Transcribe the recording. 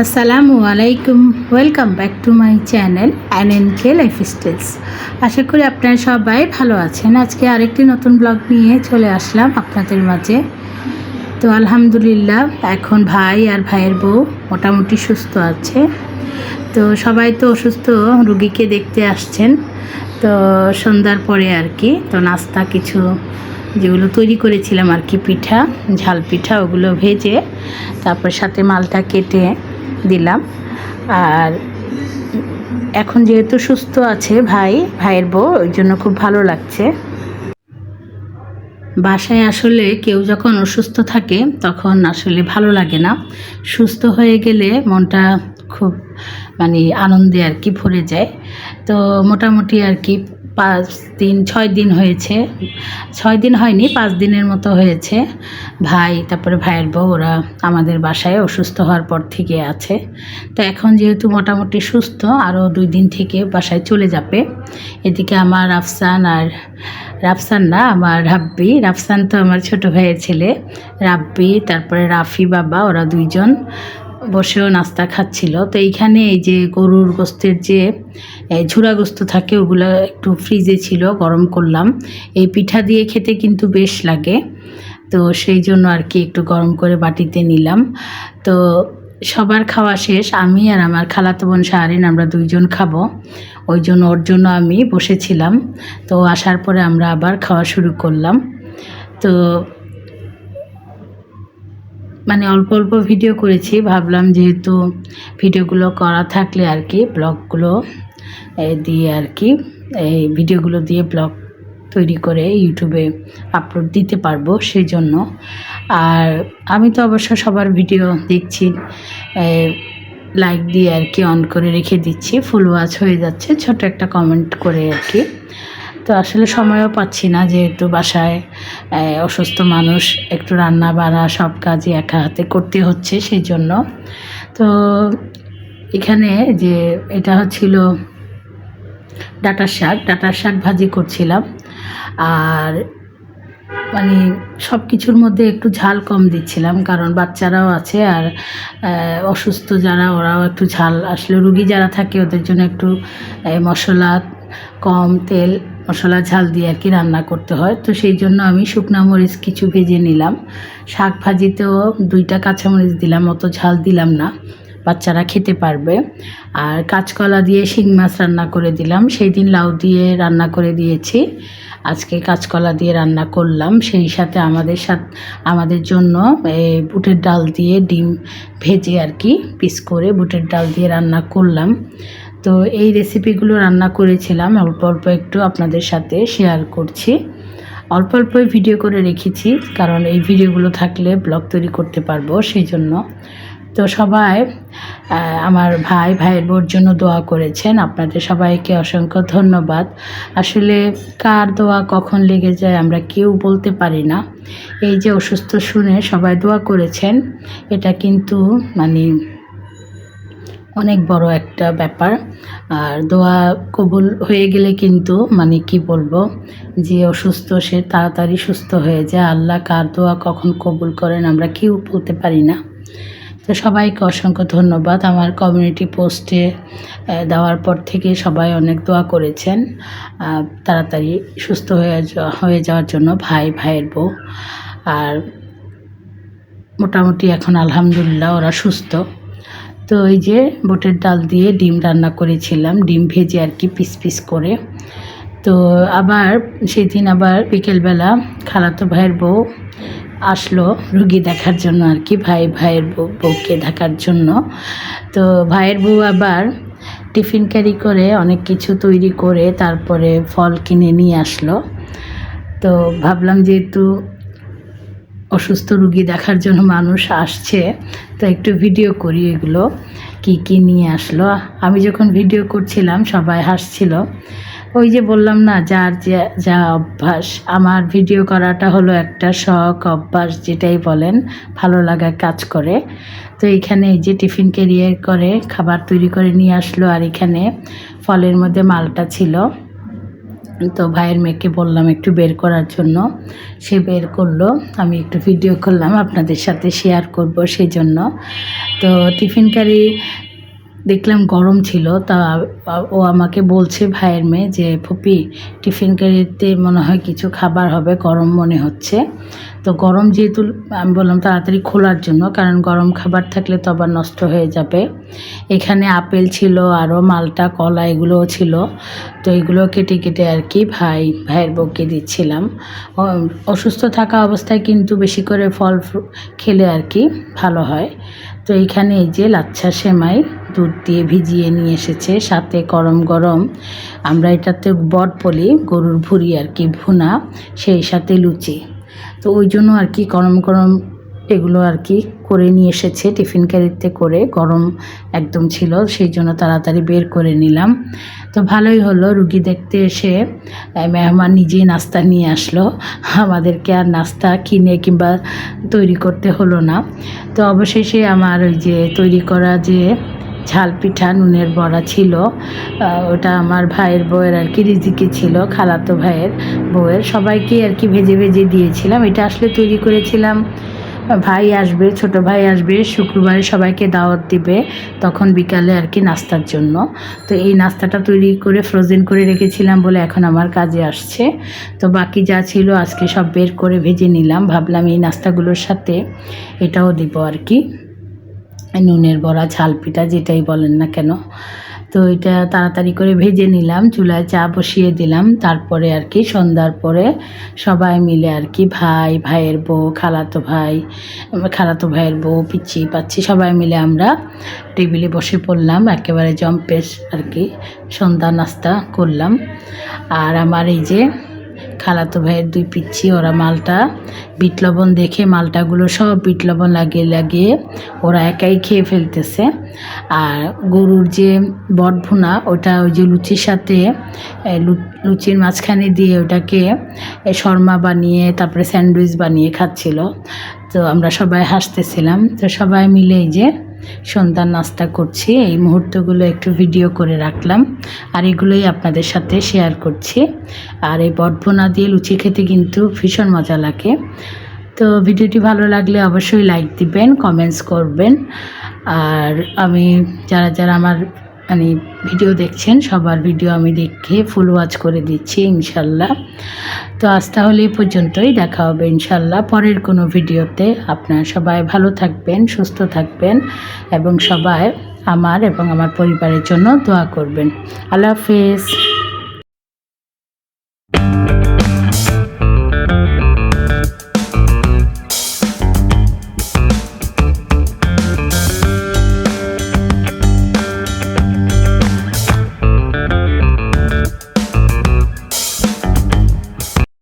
আসসালামু আলাইকুম welcome back to my channel N N K lifestyles আশা করি আপনারা সবাই ভালো আছেন। আজকে আরেকটি নতুন ব্লগ নিয়ে চলে আসলাম আপনাদের মাঝে। তো আলহামদুলিল্লাহ, এখন ভাই আর ভাইয়ের বউ মোটামুটি সুস্থ আছে। তো সবাই তো অসুস্থ, রুগীকে দেখতে আসছেন। তো সন্ধ্যার পরে আর কি, তো নাস্তা কিছু যেগুলো তৈরি করেছিলাম আর কি, পিঠা, ঝাল পিঠা, ওগুলো ভেজে, তারপর সাথে মালটা কেটে দিলাম। আর এখন যেহেতু সুস্থ আছে ভাই, ভাইয়ের বউ, ওই জন্য খুব ভালো লাগছে। বাসায় আসলে কেউ যখন অসুস্থ থাকে, তখন আসলে ভালো লাগে না। সুস্থ হয়ে গেলে মনটা খুব মানে আনন্দে আর কি ভরে যায়। তো মোটামুটি আর কি পাঁচ দিন, ছয় দিন হয়েছে। ছয় দিন হয়নি, পাঁচ দিনের মতো হয়েছে। ভাই, তারপরে ভাইয়ের বউ, ওরা আমাদের বাসায় অসুস্থ হওয়ার পর থেকে আছে। তো এখন যেহেতু মোটামুটি সুস্থ আরও দুই দিন থেকে বাসায় চলে যাবে। এদিকে আমার রাফসান আর রাফসান না, আমার রাব্বি। রাফসান তো আমার ছোট ভাইয়ের ছেলে। রাব্বি, তারপরে রাফি বাবা, ওরা দুইজন। বসেও নাস্তা খাচ্ছিল। তো এইখানে এই যে গরুর গোস্তের যে ঝুরা গোস্ত থাকে, ওগুলো একটু ফ্রিজে ছিল, গরম করলাম। এই পিঠা দিয়ে খেতে কিন্তু বেশ লাগে। তো সেই জন্য আর কি একটু গরম করে বাটিতে নিলাম। তো সবার খাওয়া শেষ। আমি আর আমার খালাতো বোন শাহরিন আমরা দুইজন খাব। ওই জন্য, ওর জন্য আমি বসেছিলাম। তো আসার পরে আমরা আবার খাওয়া শুরু করলাম। তো মানে অল্প অল্প ভিডিও করেছি। ভাবলাম যেহেতু ভিডিওগুলো করা থাকলে আর কি ব্লগগুলো দিয়ে আর কি, এই ভিডিওগুলো দিয়ে ব্লগ তৈরি করে ইউটিউবে আপলোড দিতে পারব সেই জন্য আর আমি তো অবশ্য সবার ভিডিও দেখছি লাইক দিয়ে আর কি অন করে রেখে দিচ্ছি ফুল ওয়াচ হয়ে যাচ্ছে, ছোট একটা কমেন্ট করে আর কি। তো আসলে সময়ও পাচ্ছি না যেহেতু বাসায় অসুস্থ মানুষ, একটু রান্না বাড়া সব কাজই একা হাতে করতে হচ্ছে সেই জন্য তো এখানে যে এটা হচ্ছিল ডাটার শাক ডাটার শাক ভাজি করছিলাম। আর মানে সব কিছুর মধ্যে একটু ঝাল কম দিচ্ছিলাম কারণ বাচ্চারাও আছে আর অসুস্থ যারা ওরাও একটু ঝাল, আসলে রুগী যারা থাকে ওদের জন্য একটু মশলা কম, তেল মশলা ঝাল দিয়ে আর কি রান্না করতে হয়। তো সেই জন্য আমি শুকনা মরিচ কিছু ভেজে নিলাম। শাক ভাজিতেও দুইটা কাঁচামরিচ দিলাম, অত ঝাল দিলাম না। বাচ্চারা খেতে পারবে। আর কাঁচকলা দিয়ে শিং মাছ রান্না করে দিলাম। সেই দিন লাউ দিয়ে রান্না করে দিয়েছি। আজকে কাঁচকলা দিয়ে রান্না করলাম। সেই সাথে আমাদের সাথে আমাদের জন্য এই বুটের ডাল দিয়ে ডিম ভেজে আর কি পিস করে বুটের ডাল দিয়ে রান্না করলাম। তো এই রেসিপিগুলো রান্না করেছিলাম। অল্প অল্প একটু আপনাদের সাথে শেয়ার করছি। অল্প অল্পই ভিডিও করে রেখেছি, কারণ এই ভিডিওগুলো থাকলে ব্লগ তৈরি করতে পারব, সেই জন্য। তো সবাই আমার ভাই ভাইয়ের বোর জন্য দোয়া করেছেন। আপনাদের সবাইকে অসংখ্য ধন্যবাদ। আসলে কার দোয়া কখন লেগে যায় আমরা কেউ বলতে পারি না। এই যে অসুস্থ শুনে সবাই দোয়া করেছেন, এটা কিন্তু মানে অনেক বড় একটা ব্যাপার। আর দোয়া কবুল হয়ে গেলে কিন্তু মানে কি বলব, যে অসুস্থ সে তাড়াতাড়ি সুস্থ হয়ে যায়। আল্লাহ কার দোয়া কখন কবুল করেন আমরা কেউ বলতে পারি না। তো সবাইকে অসংখ্য ধন্যবাদ আমার কমিউনিটি পোস্টে দেওয়ার পর থেকে সবাই অনেক দোয়া করেছেন। তাড়াতাড়ি সুস্থ হয়ে হয়ে যাওয়ার জন্য ভাই, ভাইয়ের বউ। আর মোটামুটি এখন আলহামদুলিল্লাহ ওরা সুস্থ। তো এই যে বুটের ডাল দিয়ে ডিম রান্না করেছিলাম, ডিম ভেজে আর কি পিস পিস করে। তো আবার সেদিন আবার বিকেলবেলা খালাতো ভাইয়ের বউ আসলো রুগী দেখার জন্য আর কি, ভাই, ভাইয়ের বউ, বউকে দেখার জন্য। তো ভাইয়ের বউ আবার টিফিন ক্যারি করে অনেক কিছু তৈরি করে তারপরে ফল কিনে নিয়ে আসলো। তো ভাবলাম যেহেতু অসুস্থ রুগী দেখার জন্য মানুষ আসছে, তো একটু ভিডিও করি এগুলো, কি কি নিয়ে আসলো। আমি যখন ভিডিও করছিলাম সবাই হাসছিল। ওই যে বললাম না, যার যা যা অভ্যাস, আমার ভিডিও করাটা হলো একটা শখ, অভ্যাস যেটাই বলেন, ভালো লাগা কাজ করে। তো এখানে এই যে টিফিন ক্যারিয়ার করে খাবার তৈরি করে নিয়ে আসলো, আর এখানে ফলের মধ্যে মালটা ছিল। তো ভাইয়ের মেয়েকে বললাম একটু বের করার জন্য। সে বের করল, আমি একটু ভিডিও করলাম, আপনাদের সাথে শেয়ার করব সেই জন্য। তো টিফিন কারি দেখলাম গরম ছিল, তা ও আমাকে বলছে ভাইয়ের মেয়ে যে, ফুপি, টিফিন কারিতে মনে হয় কিছু খাবার হবে, গরম মনে হচ্ছে। তো গরম যেহেতু, আমি বললাম তাড়াতাড়ি খোলার জন্য, কারণ গরম খাবার থাকলে তো আবার নষ্ট হয়ে যাবে। এখানে আপেল ছিল, আরও মালটা, কলা এগুলোও ছিল। তো এগুলো কেটে কেটে আর কি ভাই, ভাইয়ের বউকে দিচ্ছিলাম। অসুস্থ থাকা অবস্থায় কিন্তু বেশি করে ফল খেলে আর কি ভালো হয়। তো এইখানে এই যে লাচ্ছা সেমাই দুধ দিয়ে ভিজিয়ে নিয়ে এসেছে, সাথে গরম গরম। আমরা এটাতে বট বলি, গরুর ভুড়ি আর কি, ভুনা, সেই সাথে লুচি। তো ওই জন্য আর কি গরম গরম এগুলো আর কি করে নিয়ে এসেছে, টিফিন ক্যারিতে করে। গরম একদম ছিল, সেই জন্য তাড়াতাড়ি বের করে নিলাম। তো ভালোই হলো, রুগী দেখতে এসে মেহমান নিজেই নাস্তা নিয়ে আসলো। আমাদেরকে আর নাস্তা কিনে কিংবা তৈরি করতে হলো না। তো অবশেষে আমার ওই যে তৈরি করা যে ঝাল পিঠা, নুনের বড়া ছিল। ওটা আমার ভাইয়ের বউয়ের আর কি রিজিকে ছিল, খালাতো ভাইয়ের বউয়ের। সবাইকে আর কি ভেজে ভেজে দিয়েছিলাম। এটা আসলে তৈরি করেছিলাম, ভাই আসবে, ছোট ভাই আসবে, শুক্রবারে সবাইকে দাওয়াত দিবে তখন বিকালে আর কি নাস্তার জন্য। তো এই নাস্তাটা তৈরি করে ফ্রোজেন করে রেখেছিলাম বলে এখন আমার কাজে আসছে। তো বাকি যা ছিল আজকে সব বের করে ভেজে নিলাম। ভাবলাম এই নাস্তাগুলোর সাথে এটাও দিব আর কি। নুনের বড়া, ঝাল পিঠা যেটাই বলেন না কেন। তো এটা তাড়াতাড়ি করে ভেজে নিলাম, চুলায় চা বসিয়ে দিলাম। তারপরে আর কি, সন্ধ্যার পরে সবাই মিলে আর কি, ভাই, ভাইয়ের বউ, খালাতো ভাই, খালাতো ভাইয়ের বউ, পিচ্ছি, পাচ্ছি, সবাই মিলে আমরা টেবিলে বসে পড়লাম। একেবারে জম্পেশ আর কি, সন্ধ্যা নাস্তা করলাম। আর আমার এই যে খালাতো ভাইয়ের দুই পিচ্ছি, ওরা মালটা, বিট লবণ দেখে মালটাগুলো সব বিট লবণ লাগিয়ে লাগিয়ে ওরা একাই খেয়ে ফেলতেছে। আর গরুর যে বট ভুনা, ওটা ওই যে লুচির সাথে লুচির মাঝখানে দিয়ে ওটাকে শর্মা বানিয়ে, তারপরে স্যান্ডউইচ বানিয়ে খাচ্ছিল। তো আমরা সবাই হাসতেছিলাম। তো সবাই মিলে এই যে সন্ধ্যার নাস্তা করছি। এই মুহূর্তগুলো একটু ভিডিও করে রাখলাম। আর এগুলোই আপনাদের সাথে শেয়ার করছি। আর এই বটভোনা দিয়ে লুচি খেতে কিন্তু ভীষণ মজা লাগে। তো ভিডিওটি ভালো লাগলে অবশ্যই লাইক দিবেন কমেন্টস করবেন। আর আমি, যারা যারা আমার মানে ভিডিও দেখছেন, সবার ভিডিও আমি দেখে ফুল ওয়াচ করে দিচ্ছি, ইনশাল্লাহ। তো আজ তাহলে এই পর্যন্তই, দেখা হবে ইনশাল্লাহ পরের কোনো ভিডিওতে। আপনারা সবাই ভালো থাকবেন, সুস্থ থাকবেন এবং সবাই আমার এবং আমার পরিবারের জন্য দোয়া করবেন। আল্লাহ হাফেজ।